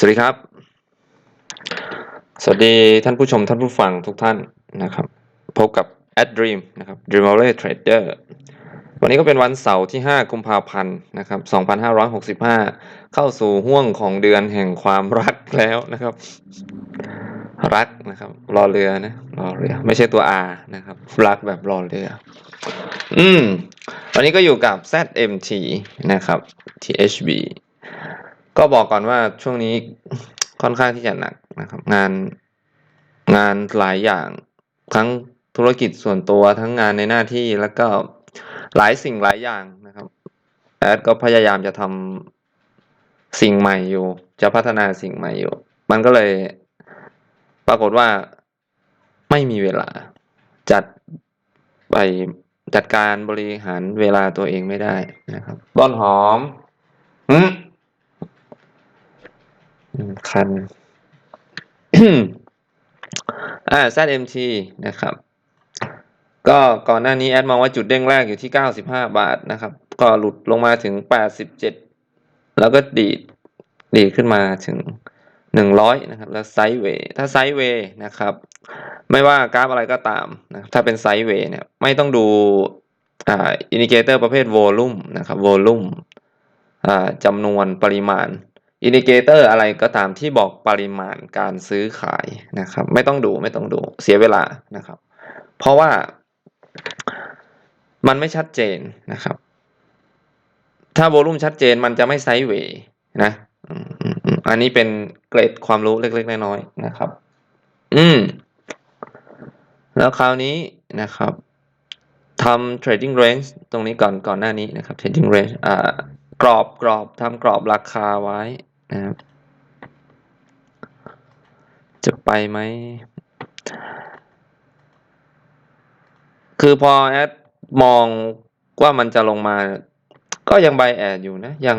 สวัสดีครับ สวัสดีท่านผู้ชมท่านผู้ฟังทุกท่านนะครับ พบกับ Ad Dream นะครับ Dream Wallet Trader วันนี้ก็เป็นวันเสาร์ที่ 5 กุมภาพันธ์นะครับ2565 เข้าสู่ห่วงของเดือนแห่งความรักแล้วนะครับ รักนะครับ รอเรือนะ รอเรือ ไม่ใช่ตัว R นะครับ รักแบบรอเรือ อืม วันนี้ก็อยู่กับ ZMT นะครับ THB ก็บอกก่อนว่าช่วงนี้ค่อนข้างที่จะหนักนะครับ งานงานหลายอย่างทั้งธุรกิจส่วนตัวทั้งงานในหน้าที่แล้วก็หลายสิ่งหลายอย่างนะครับแอดก็พยายามจะทำสิ่งใหม่อยู่ จะพัฒนาสิ่งใหม่อยู่ มันก็เลยปรากฏว่าไม่มีเวลาจัดไปจัดการบริหารเวลาตัวเองไม่ได้นะครับต้นหอมอืม อืมคันอ่า ZMT นะครับ ก็ก่อนหน้านี้แอดมองว่าจุดเด้งแรกอยู่ที่ 95 บาทนะครับ ก็หลุดลงมาถึง 87 แล้วก็ดีดดีดขึ้นมาถึง 100 นะครับ แล้วไซด์เวย์ถ้าไซด์เวย์นะครับ ไม่ว่ากราฟอะไรก็ตามนะถ้าเป็นไซด์เวย์เนี่ย ไม่ต้องดูอ่าอินดิเคเตอร์ประเภทโวลุ่มนะครับโวลุ่มอ่าจำนวนปริมาณ อินดิเคเตอร์อะไรก็ตามที่บอกปริมาณการซื้อขายนะครับ ไม่ต้องดูไม่ต้องดูเสียเวลานะครับ เพราะว่ามันไม่ชัดเจนนะครับ ถ้าโวลุ่มชัดเจนมันจะไม่ไซด์เวย์นะอันนี้เป็นเกรดความรู้เล็กๆน้อยๆนะครับ อืม แล้วคราวนี้นะครับทำ trading range ตรงนี้ก่อนก่อนหน้านี้นะครับ trading range อ่ากรอบกรอบทำกรอบราคาไว้ นะครับ จะไปไหม คือพอแอดมองว่ามันจะลงมา ก็ยังไบแอดอยู่นะ ยัง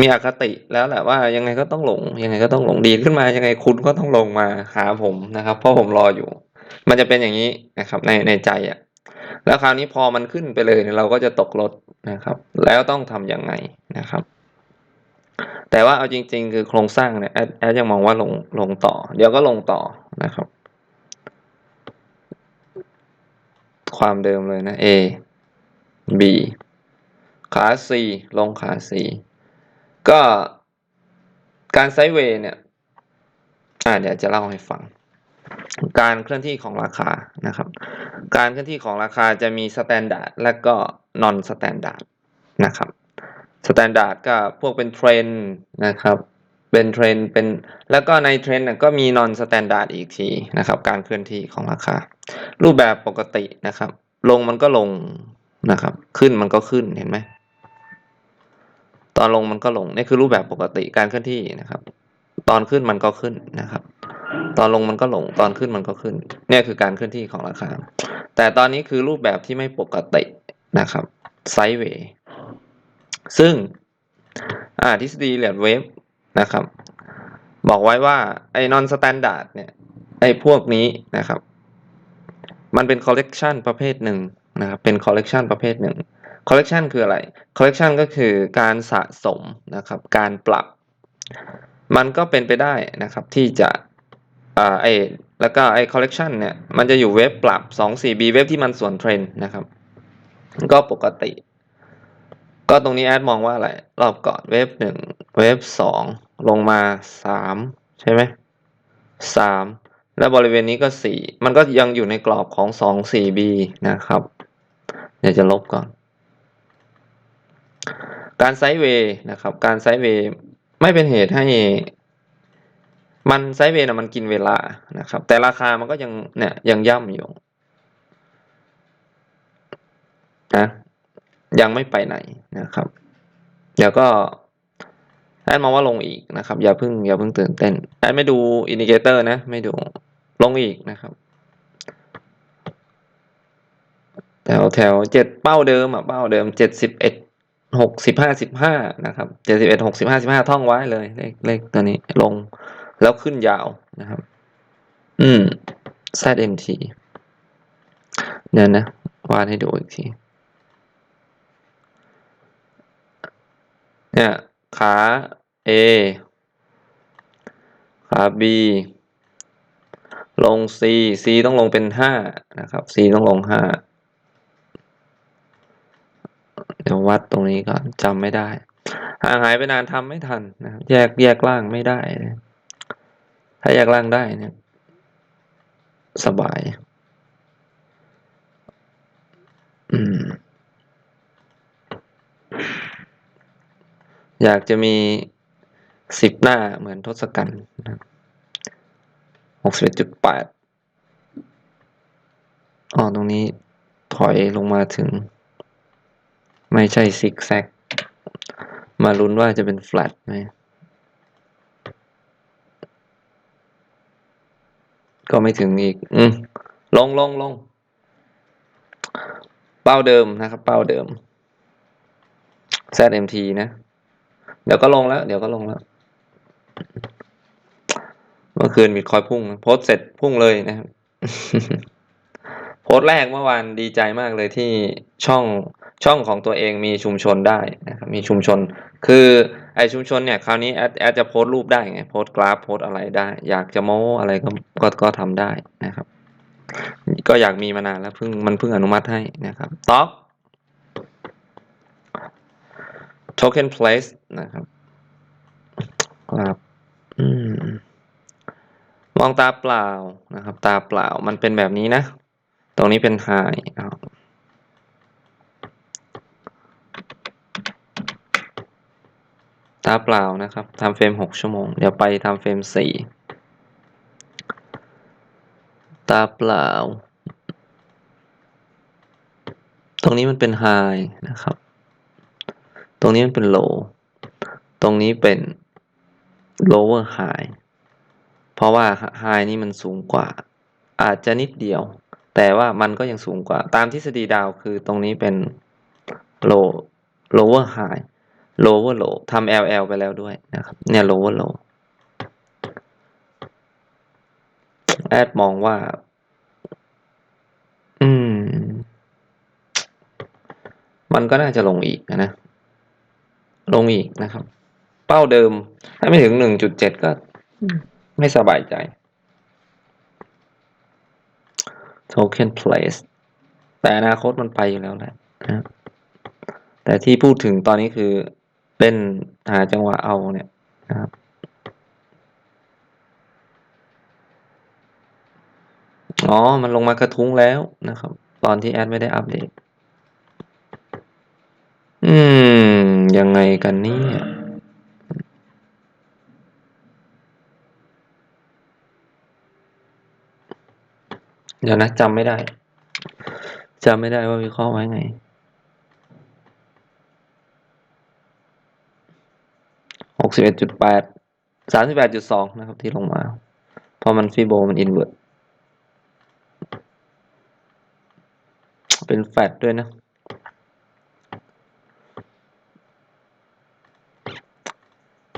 มีอคติแล้วแหละว่ายังไงก็ต้องลง ยังไงก็ต้องลงดีขึ้นมา ยังไงคุณก็ต้องลงมาหาผมนะครับ เพราะผมรออยู่ มันจะเป็นอย่างนี้นะครับ ในในใจอะ่ะแล้วคราวนี้พอมันขึ้นไปเลยเนี่ยเราก็จะตกรถนะครับ แล้วต้องทำยังไงนะครับ แต่ว่าเอาจริง ๆ คือโครงสร้างเนี่ยแอดแอดยังมองว่าลงลงต่อ เดี๋ยวก็ลงต่อนะครับ ความเดิมเลยนะ A B ขา C ลงขา C ก็การไซด์เวย์เนี่ยอ่าเดี๋ยวจะเล่าให้ฟัง การเคลื่อนที่ของราคานะครับ การเคลื่อนที่ของราคาจะมีสแตนดาร์ดและก็นอนสแตนดาร์ดนะครับ สแตนดาร์ดก็พวกเป็นเทรนนะครับเป็นเทรนเป็นแล้วก็ในเทรนก็มีนอนสแตนดาร์ดอีกทีนะครับการเคลื่อนที่ของราคา รูปแบบปกตินะครับ ลงมันก็ลงนะครับ ขึ้นมันก็ขึ้นเห็นไหมตอนลงมันก็ลงนี่คือรูปแบบปกติการเคลื่อนที่นะครับ ตอนขึ้นมันก็ขึ้นนะครับ ตอนลงมันก็ลงตอนขึ้นมันก็ขึ้นเนี่ยคือการเคลื่อนที่ของราคา แต่ตอนนี้คือรูปแบบที่ไม่ปกตินะครับไซด์เวย์ ซึ่งทฤษฎีเหรียญเวฟนะครับ บอกไว้ว่าไอ้นอนสแตนดาร์ดเนี่ยไอ้พวกนี้นะครับ มันเป็นคอลเลกชันประเภทหนึ่งนะครับ เป็นคอลเลกชันประเภทหนึ่งคอลเลกชันคืออะไรคอลเลกชันก็คือการสะสมนะครับ การปรับ มันก็เป็นไปได้นะครับที่จะอ่าไอแล้วก็ไอคอลเลกชันเนี่ย มันจะอยู่เว็บปรับ 2 4 B เว็บที่มันส่วนเทรนนะครับ ก็ปกติ ก็ตรงนี้แอดมองว่าอะไร รอบก่อนเว็บหนึ่งเว็บสองลงมาสามใช่ไหมสามแล้วบริเวณนี้ก็สี่มันก็ยังอยู่ในกรอบของสองสี่ B นะครับ เดี๋ยวจะลบก่อน การไซด์เวย์นะครับ การไซด์เวย์ไม่เป็นเหตุให้ มันไซด์เวย์นะมันกินเวลานะครับ แต่ราคามันก็ยังเนี่ยยังย่ำอยู่นะ ยังไม่ไปไหนนะครับเดี๋ยวก็แอดมองว่าลงอีกนะครับ อย่าเพิ่งอย่าเพิ่งตื่นเต้นแอดไม่ดูอินดิเคเตอร์นะไม่ดูลงอีกนะครับ แถวแถวเจ็ดเป้าเดิมอะเป้าเดิมเจ็ดสิบเอ็ดหกสิบห้าสิบห้านะครับเจ็ดสิบเอ็ดหกสิบห้าสิบห้าท่องไว้เลย เลขเลขตัวนี้ลงแล้วขึ้นยาวนะครับ อืม ZMT เดี๋ยวนะวาดให้ดูอีกที เนี่ยขา A ขา B ลง C C ต้องลงเป็นห้านะครับ C ต้องลงห้าเดี๋ยววัดตรงนี้ก่อนจำไม่ได้ห่างหายไปนานทำไม่ทันนะครับแยกแยกล่างไม่ได้นะถ้าแยกล่างได้เนี่ยสบาย อืม อยากจะมีสิบหน้าเหมือนทศกัณฐ์หกสิบเอ็ดจุดแปดอ๋อตรงนี้ถอยลงมาถึง ไม่ใช่ซิกแซก มาลุ้นว่าจะเป็นแฟลตไหม ก็ไม่ถึงอีก อืมลงลงลง เป้าเดิมนะครับ เป้าเดิม ZMT นะ เดี๋ยวก็ลงแล้ว เดี๋ยวก็ลงแล้ว เมื่อคืนมีคอยพุ่ง โพสเสร็จพุ่งเลยนะครับโพสแรกเมื่อวานดีใจมากเลยที่ช่องช่องของตัวเองมีชุมชนได้นะครับมีชุมชน คือไอชุมชนเนี่ยคราวนี้แอดแอดจะโพสรูปได้ไงโพสกราฟโพสอะไรได้ อยากจะโม้อะไรก็ก็ก็ทำได้นะครับ ก็อยากมีมานานแล้วเพิ่งมันเพิ่งอนุมัติให้นะครับต็อก token place นะครับครับอมองตาเปล่านะครับ ตาเปล่ามันเป็นแบบนี้นะ ตรงนี้เป็น high เอาตาเปล่านะครับทำเฟรมหกชั่วโมง เดี๋ยวไปทำเฟรมสี่ตาเปล่า ตรงนี้มันเป็น high นะครับ รงนี้มันเป็น low ตรงนี้เป็น lower high เพราะว่า high นี่มันสูงกว่า อาจจะนิดเดียว แต่ว่ามันก็ยังสูงกว่า ตามทฤษฎีดาวคือตรงนี้เป็น low lower high lower low ทำ LL ไปแล้วด้วยนะครับ เนี่ย lower low แอดมองว่า อืม มันก็น่าจะลงอีกนะ ลงอีกนะครับ เป้าเดิม ถ้าไม่ถึงหนึ่งจุดเจ็ดก็ไม่สบายใจ token place แต่อนาคตมันไปอยู่แล้วแหละนะแต่ที่พูดถึงตอนนี้คือเล่นหาจังหวะเอาเนี่ยนะครับอ๋อ มันลงมากระทุ้งแล้วนะครับ ตอนที่แอดไม่ได้อัปเดต อืม ยังไงกันเนี่ย เดี๋ยวนะจำไม่ได้จำไม่ได้ว่าวิเคราะห์ไว้ไง หกสิบเอ็ดจุดแปด สามสิบแปดจุดสองนะครับที่ลงมา เพราะมันฟีโบมันอินเวอร์เป็นแฟตด้วยนะ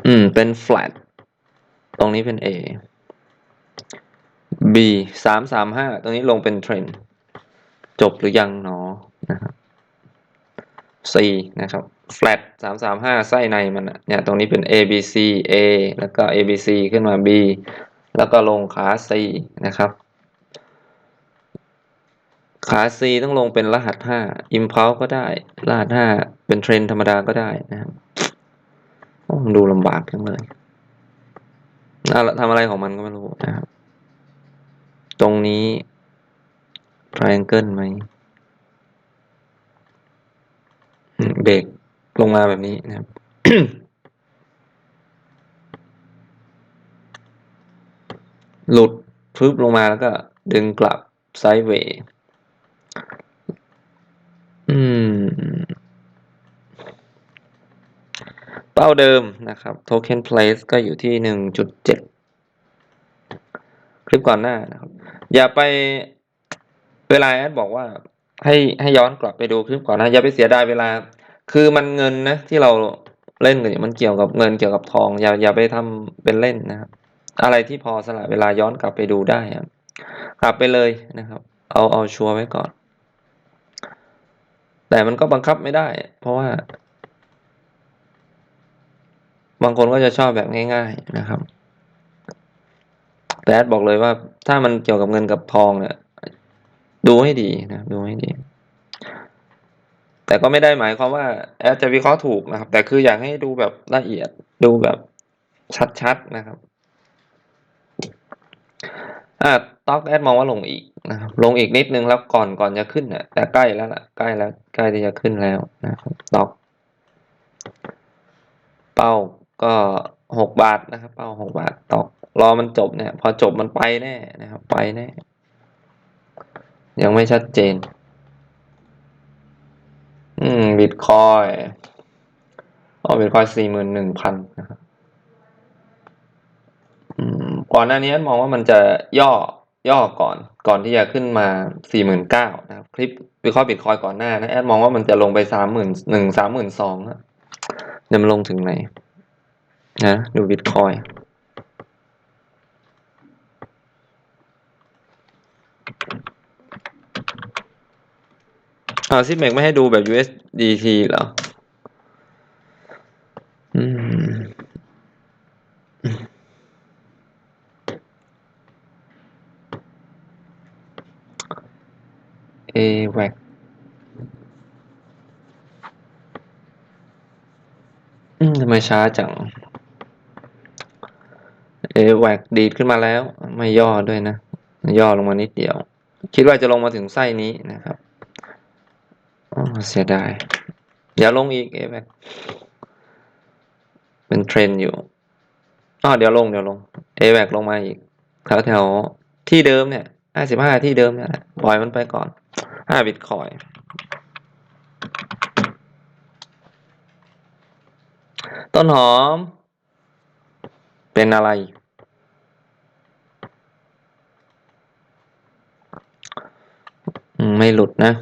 อืม เป็น flat ตรงนี้เป็น A B สามสามห้าตรงนี้ลงเป็นเทรนจบหรือยังหนอนะครับ C นะครับ flat สามสามห้าไส้ในมันเนี่ยตรงนี้เป็น A B C A แล้วก็ A B C ขึ้นมา B แล้วก็ลงขา C นะครับขา C ต้องลงเป็นรหัสห้า impulse ก็ได้ รหัสห้าเป็นเทรนธรรมดาก็ได้นะครับ มันดูลำบากจังเลยน่าทำอะไรของมันก็ไม่รู้นะครับ ตรงนี้ triangle ไหมอืมเบรกลงมาแบบนี้นะครับหลุดฟึบลงมาแล้วก็ดึงกลับไซด์เวย์อืม เป้าเดิมนะครับ token place ก็อยู่ที่หนึ่งจุดเจ็ดคลิปก่อนหน้านะครับ อย่าไปเวลาแอดบอกว่าให้ให้ย้อนกลับไปดูคลิปก่อนน้าอย่าไปเสียดายเวลา คือมันเงินนะที่เราเล่นกันอยู่มันเกี่ยวกับเงินเกี่ยวกับทอง อย่าอย่าไปทำเป็นเล่นนะครับ อะไรที่พอสละเวลาย้อนกลับไปดูได้ครับกลับไปเลยนะครับ เอาเอาชัวร์ไว้ก่อน แต่มันก็บังคับไม่ได้ เพราะว่า บางคนก็จะชอบแบบง่ายๆนะครับ แต่แอดบอกเลยว่าถ้ามันเกี่ยวกับเงินกับทองเนี่ยดูให้ดีนะดูให้ดี แต่ก็ไม่ได้หมายความว่าแอดจะวิเคราะห์ถูกนะครับ แต่คืออยากให้ดูแบบละเอียดดูแบบชัดๆนะครับอ่าต็อกแอดมองว่าลงอีกนะครับลงอีกนิดนึงแล้วก่อนก่อนจะขึ้นเนี่ยแต่ใกล้แล้วล่ะใกล้แล้วใกล้ที่จะขึ้นแล้วนะครับต็อกเป้า ก็หกบาทนะครับ เป้าหกบาทตอกรอมันจบเนี่ย พอจบมันไปแน่นะครับ ไปแน่ ยังไม่ชัดเจน อืมบิตคอยเอ๋อบิตคอยสี่หมื่นหนึ่งพันนะครับก่อนหน้านี้มองว่ามันจะย่อย่อก่อน ก่อนที่จะขึ้นมาสี่หมื่นเก้านะครับ คลิปวิเคราะห์บิตคอยก่อนหน้านะ แอดมองว่ามันจะลงไปสามหมื่นหนึ่งสามหมื่นสองเดี๋ยวมันลงถึงไหน นะ ดูบิตคอยอ่าซิเมกไม่ให้ดูแบบ USDT เหรอ อืม AWAC อืมทำไมช้าจัง AWAC ดีดขึ้นมาแล้ว ไม่ย่อด้วยนะ ย่อลงมานิดเดียว คิดว่าจะลงมาถึงไส้นี้นะครับเสียดาย อย่าลงอีก AWAC เป็นเทรนอยู่อ๋อเดี๋ยวลงเดี๋ยวลง AWAC ลงมาอีกแถวแถวที่เดิมเนี่ยห้าสิบห้าที่เดิมเนี่ยปล่อยมันไปก่อนห้าบิตคอยต้นหอม เป็นอะไร ไม่หลุดนะ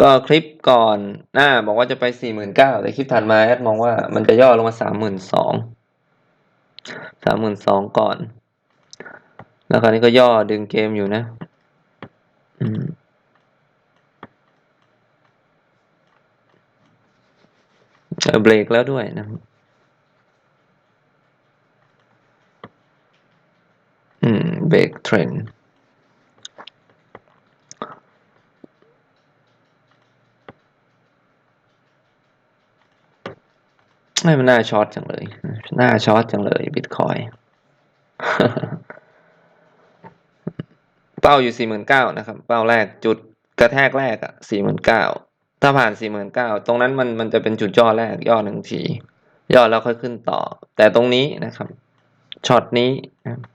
ก็คลิปก่อนหน้าบอกว่าจะไปสี่หมื่นเก้าแต่คลิปถัดมาแอดมองว่ามันจะย่อลงมาสามหมื่นสองสามหมื่นสองก่อน แล้วคราวนี้ก็ย่อดึงเกมอยู่นะ อืมเออเบรกแล้วด้วยนะครับ อืมเบรกเทรนด์ไม่มันน่าช็อตจังเลย น่าช็อตจังเลยบิตคอยเป้าอยู่สี่หมื่นเก้านะครับ เป้าแรกจุดกระแทกแรกอะสี่หมื่นเก้าถ้าผ่านสี่หมื่นเก้าตรงนั้นมันมันจะเป็นจุดย่อแรกย่อหนึ่งทีย่อแล้วค่อยขึ้นต่อ แต่ตรงนี้นะครับช็อตนี้นะครับ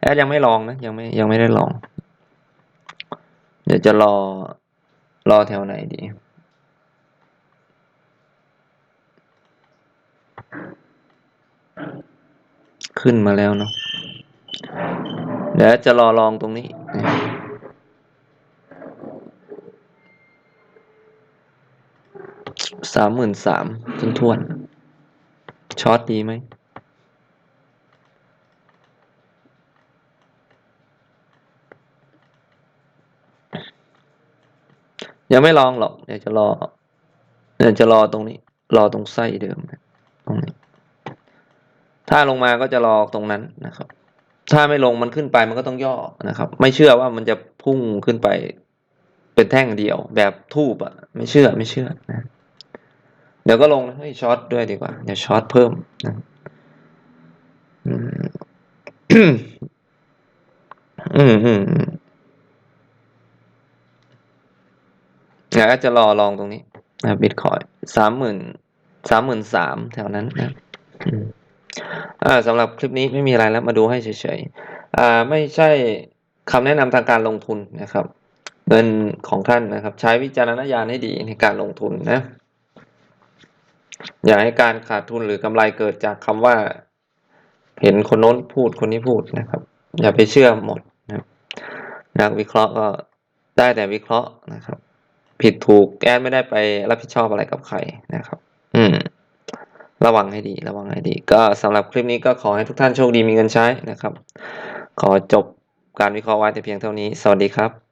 แอดยังไม่ลองนะยังไม่ยังไม่ได้ลอง เดี๋ยวจะรอรอแถวไหนดีขึ้นมาแล้วเนาะ เดี๋ยวจะรอลองตรงนี้ สามหมื่นสามทวนทวนช็อตดีไหม ยังไม่ลองหรอกเดี๋ยวจะรอเดี๋ยวจะรอตรงนี้ รอตรงไส้เดิมตรงนี้ ถ้าลงมาก็จะรอตรงนั้นนะครับ ถ้าไม่ลงมันขึ้นไปมันก็ต้องย่อนะครับ ไม่เชื่อว่ามันจะพุ่งขึ้นไปเป็นแท่งเดียว แบบทูบอะ ไม่เชื่อไม่เชื่อนะเดี๋ยวก็ลงนะให้ช็อตด้วยดีกว่าเดี๋ยวช็อตเพิ่มนะอืมอืมอืม อืมเดี๋ยวก็จะรอลองตรงนี้นะบิตคอยสามหมื่นสามหมื่นสามแถวนั้นนะอ่าสำหรับคลิปนี้ไม่มีอะไรแล้วมาดูให้เฉยๆอ่าไม่ใช่คำแนะนำทางการลงทุนนะครับ เงินของท่านนะครับ ใช้วิจารณญาณให้ดีในการลงทุนนะ อย่าให้การขาดทุนหรือกำไรเกิดจากคำว่า เห็นคนโน้นพูดคนนี้พูดนะครับ อย่าไปเชื่อหมดนะนักวิเคราะห์ก็ได้แต่วิเคราะห์นะครับ ผิดถูกแอดไม่ได้ไปรับผิดชอบอะไรกับใครนะครับ อืม ระวังให้ดี ระวังให้ดี ก็สำหรับคลิปนี้ก็ขอให้ทุกท่านโชคดีมีเงินใช้นะครับ ขอจบการวิเคราะห์ไว้แต่เพียงเท่านี้ สวัสดีครับ